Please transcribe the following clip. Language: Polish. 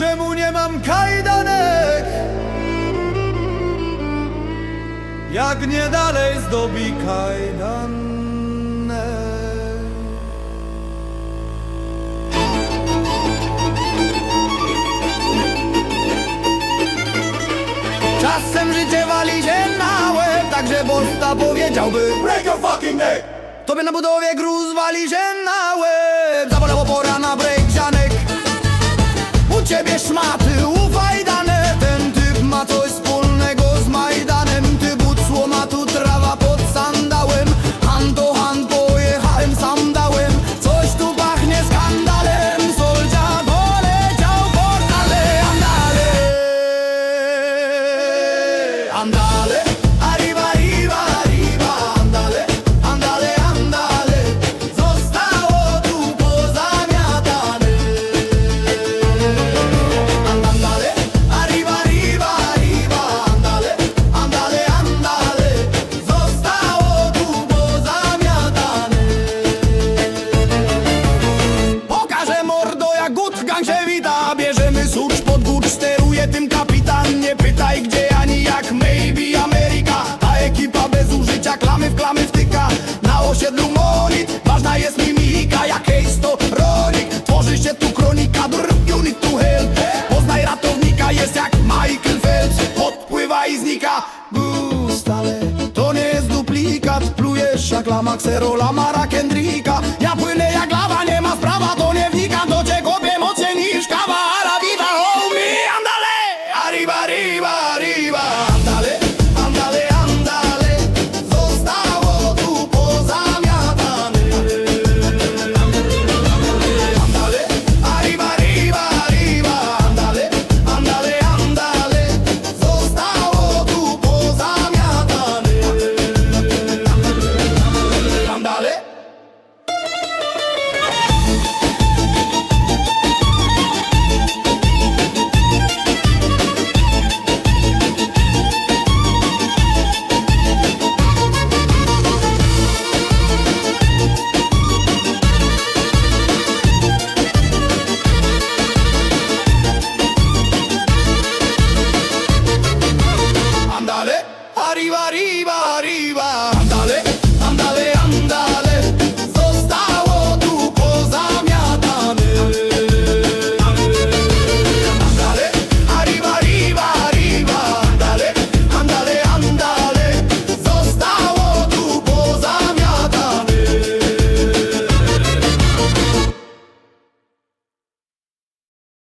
czemu nie mam kajdanek? Jak nie dalej zdobi kajdanek? Czasem życie wali się na łeb Także bosta powiedziałby Break your fucking neck! Tobie na budowie gruz wali się na łeb. Zabolało pora na break Na osiedlu monit, ważna jest mimika Jak hejs to ronik, tworzy się tu kronika Drr, you need to help Poznaj ratownika, jest jak Michael Phelps. Podpływa i znika. Gustale, to nie jest duplikat. Plujesz jak lama, kserola arriba, arriba.